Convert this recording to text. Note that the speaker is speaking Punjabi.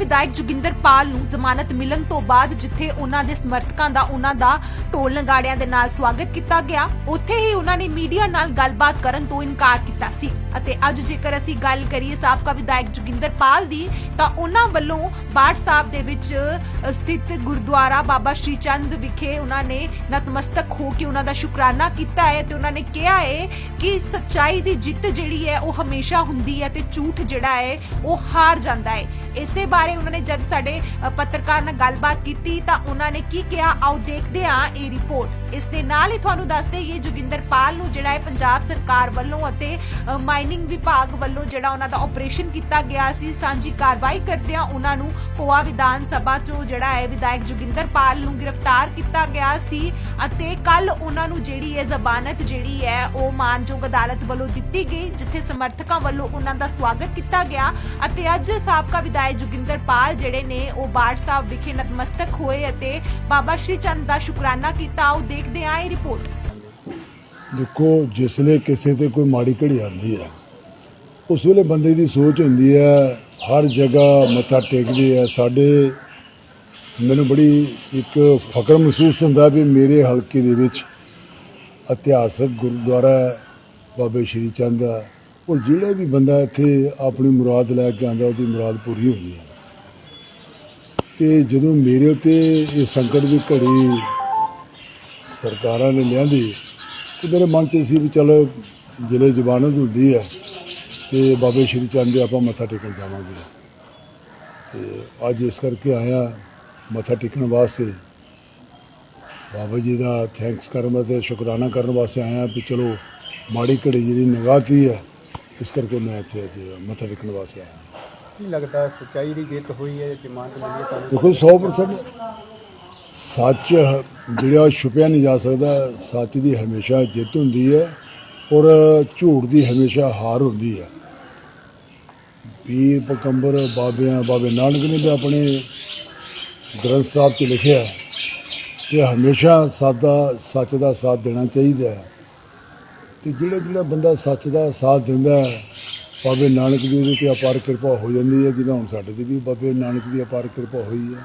ਵਿਧਾਇਕ ਜੋਗਿੰਦਰ ਪਾਲ ਨੂੰ ਜ਼ਮਾਨਤ ਮਿਲਣ ਤੋਂ ਬਾਅਦ ਜਿੱਥੇ ਉਹਨਾਂ ਦੇ ਸਮਰਥਕਾਂ ਦਾ ਉਹਨਾਂ ਦਾ ਢੋਲ ਨਗਾੜਿਆਂ ਦੇ ਨਾਲ ਸਵਾਗਤ ਕੀਤਾ ਗਿਆ, ਉੱਥੇ ਹੀ ਉਹਨਾਂ ਨੇ ਮੀਡੀਆ ਨਾਲ ਗੱਲਬਾਤ ਕਰਨ ਤੋਂ ਇਨਕਾਰ ਕੀਤਾ ਸੀ। ਅਤੇ ਅੱਜ ਜੇਕਰ ਅਸੀਂ ਗੱਲ ਕਰੀਏ ਸਾਬਕਾ ਵਿਧਾਇਕ ਜੋਗਿੰਦਰ ਪਾਲ ਦੀ ਤਾਂ ਉਹਨਾਂ ਵੱਲੋਂ ਬਾੜ ਸਾਹਿਬ ਦੇ ਵਿੱਚ ਸਥਿਤ ਗੁਰਦੁਆਰਾ ਬਾਬਾ ਸ਼੍ਰੀ ਚੰਦ ਵਿਖੇ ਉਹਨਾਂ ਨੇ ਨਤਮਸਤਕ ਹੋ ਕੇ ਉਹਨਾਂ ਦਾ ਸ਼ੁਕਰਾਨਾ ਕੀਤਾ ਹੈ ਤੇ ਉਹਨਾਂ ਨੇ ਕਿਹਾ ਹੈ ਕਿ ਸੱਚਾਈ ਦੀ ਜਿੱਤ ਜਿਹੜੀ ਹੈ ਉਹ ਹਮੇਸ਼ਾ ਹੁੰਦੀ ਹੈ ਤੇ ਝੂਠ ਜਿਹੜਾ ਹੈ ਉਹ ਹਾਰ ਜਾਂਦਾ ਹੈ। ਇਸੇ ਬਾਰੇ ਉਹਨਾਂ ਨੇ ਜਦ ਸਾਡੇ ਪੱਤਰਕਾਰ ਨਾਲ ਗੱਲਬਾਤ ਕੀਤੀ ਤਾਂ ਉਹਨਾਂ ਨੇ ਕੀ ਕਿਹਾ? ਆਓ ਦੇਖਦੇ ਹਾਂ ਇਹ ਰਿਪੋਰਟ। ਇਸ ਦੇ ਨਾਲ ਹੀ ਤੁਹਾਨੂੰ ਦੱਸ ਦਈਏ ਜੋਗਿੰਦਰ ਪਾਲ ਨੂੰ ਜਿਹੜਾ ਹੈ ਪੰਜਾਬ ਸਰਕਾਰ ਵੱਲੋਂ ਅਤੇ ਅ, ਮਾਈਨਿੰਗ ਵਿਭਾਗ ਵੱਲੋਂ ਜਿਹੜਾ ਉਹਨਾਂ ਦਾ ਆਪਰੇਸ਼ਨ ਕੀਤਾ ਗਿਆ ਸੀ, ਸਾਂਝੀ ਕਾਰਵਾਈ ਕਰਦਿਆਂ ਉਹਨਾਂ ਨੂੰ ਪੋਆ ਵਿਧਾਨ ਸਭਾ ਚੋਂ ਜਿਹੜਾ ਹੈ ਵਿਧਾਇਕ ਜੋਗਿੰਦਰ ਪਾਲ ਨੂੰ ਗ੍ਰਿਫਤਾਰ ਕੀਤਾ ਗਿਆ ਸੀ ਅਤੇ ਕੱਲ ਉਹਨਾਂ ਨੂੰ ਜਿਹੜੀ ਹੈ ਜ਼ਬਾਨਤ ਜਿਹੜੀ ਹੈ, ਉਹ ਮਾਨਯੋਗ ਅਦਾਲਤ ਵੱਲੋਂ ਦਿੱਤੀ ਗਈ, ਜਿੱਥੇ ਸਮਰਥਕਾਂ ਵੱਲੋਂ ਉਹਨਾਂ ਦਾ ਸਵਾਗਤ ਕੀਤਾ ਗਿਆ ਅਤੇ ਅੱਜ ਸਾਬਕਾ ਵਿਧਾਇਕ ਜੋਗਿੰਦਰ ਪਾਲ ਜਿਹੜੇ ਨੇ, ਉਹ ਬਾੜ ਸਾਹਿਬ ਵਿਖੇ ਨਤਮਸਤਕ ਹੋਏ ਅਤੇ ਬਾਬਾ ਸ਼੍ਰੀ ਚੰਦ ਦਾ ਸ਼ੁਕਰਾਨਾ ਕੀਤਾ। ਉਹ ਦੇਖਦੇ ਹਾਂ ਇਹ ਰਿਪੋਰਟ। ਦੇਖੋ ਜਿਸਲੇ ਕਿਸੇ ਤੇ ਕੋਈ ਮਾੜੀ ਘੜੀ ਆਉਂਦੀ ਹੈ ਉਸ ਵੇਲੇ ਬੰਦੇ ਦੀ ਸੋਚ ਹੁੰਦੀ ਹੈ ਹਰ ਜਗ੍ਹਾ ਮੱਥਾ ਟੇਕਦੇ ਆ। ਸਾਡੇ ਮੈਨੂੰ ਬੜੀ ਇੱਕ ਫਕਰ ਮਹਿਸੂਸ ਹੁੰਦਾ ਵੀ ਮੇਰੇ ਹਲਕੇ ਦੇ ਵਿੱਚ ਇਤਿਹਾਸਕ ਗੁਰਦੁਆਰਾ ਹੈ, ਬਾਬੇ ਸ਼੍ਰੀ ਚੰਦ ਹੈ ਉਹ ਜਿਹੜਾ ਵੀ ਬੰਦਾ ਇੱਥੇ ਆਪਣੀ ਮੁਰਾਦ ਲੈ ਕੇ ਆਉਂਦਾ ਉਹਦੀ ਮੁਰਾਦ ਪੂਰੀ ਹੁੰਦੀ ਹੈ। ਤੇ ਜਦੋਂ ਮੇਰੇ ਉੱਤੇ ਇਹ ਸੰਕਟ ਦੀ ਘੜੀ ਸਰਕਾਰਾਂ ਨੇ ਲਿਆਂਦੀ ਤੇ ਮੇਰੇ ਮਨ 'ਚ ਸੀ ਵੀ ਚਲ ਜ਼ਿਲ੍ਹੇ ਜ਼ਬਾਨਤ ਹੁੰਦੀ ਹੈ ਤੇ ਬਾਬੇ ਸ਼੍ਰੀ ਚੰਦ ਦੇ ਆਪਾਂ ਮੱਥਾ ਟੇਕਣ ਜਾਵਾਂਗੇ। ਤੇ ਅੱਜ ਇਸ ਕਰਕੇ ਆਇਆ ਮੱਥਾ ਟੇਕਣ ਵਾਸਤੇ। ਬਾਬਾ ਜੀ ਦਾ ਥੈਂਕਸ ਕਰਨ ਵਾਸਤੇ ਸ਼ੁਕਰਾਨਾ ਕਰਨ ਵਾਸਤੇ ਆਇਆ ਵੀ ਚਲੋ ਮਾੜੀ ਘੜੀ ਜਿਹੜੀ ਨਿਗਾਹਤੀ ਹੈ ਇਸ ਕਰਕੇ ਮੈਂ ਇੱਥੇ ਅੱਜ ਮੱਥਾ ਟੇਕਣ ਵਾਸਤੇ ਆਇਆ। ਕੀ ਲੱਗਦਾ ਸੱਚਾਈ ਦੀ ਜਿੱਤ ਹੋਈ ਹੈ ਜ਼ਮਾਨਤ ਤੁਹਾਨੂੰ ਦੇਖੋ 100% ਸੱਚ ਜਿਹੜਾ ਉਹ ਛੁਪਿਆ ਨਹੀਂ ਜਾ ਸਕਦਾ, ਸੱਚ ਦੀ ਹਮੇਸ਼ਾ ਜਿੱਤ ਹੁੰਦੀ ਹੈ ਔਰ ਝੂਠ ਦੀ ਹਮੇਸ਼ਾ ਹਾਰ ਹੁੰਦੀ ਹੈ। ਪੀਰ ਪਕੰਬਰ ਬਾਬਿਆਂ, ਬਾਬੇ ਨਾਨਕ ਨੇ ਵੀ ਆਪਣੇ ਗ੍ਰੰਥ ਸਾਹਿਬ 'ਚ ਲਿਖਿਆ ਕਿ ਹਮੇਸ਼ਾ ਸਾਦਾ ਸੱਚ ਦਾ ਸਾਥ ਦੇਣਾ ਚਾਹੀਦਾ ਹੈ। ਤੇ ਜਿਹੜਾ ਜਿਹੜਾ ਬੰਦਾ ਸੱਚ ਦਾ ਸਾਥ ਦਿੰਦਾ ਹੈ, ਬਾਬੇ ਨਾਨਕ ਦੀ ਉਹਦੇ ਤੇ ਅਪਾਰ ਕਿਰਪਾ ਹੋ ਜਾਂਦੀ ਹੈ, ਜਿੱਦਾਂ ਹੁਣ ਸਾਡੇ ਤੇ ਵੀ ਬਾਬੇ ਨਾਨਕ ਦੀ ਅਪਾਰ ਕਿਰਪਾ ਹੋਈ ਹੈ।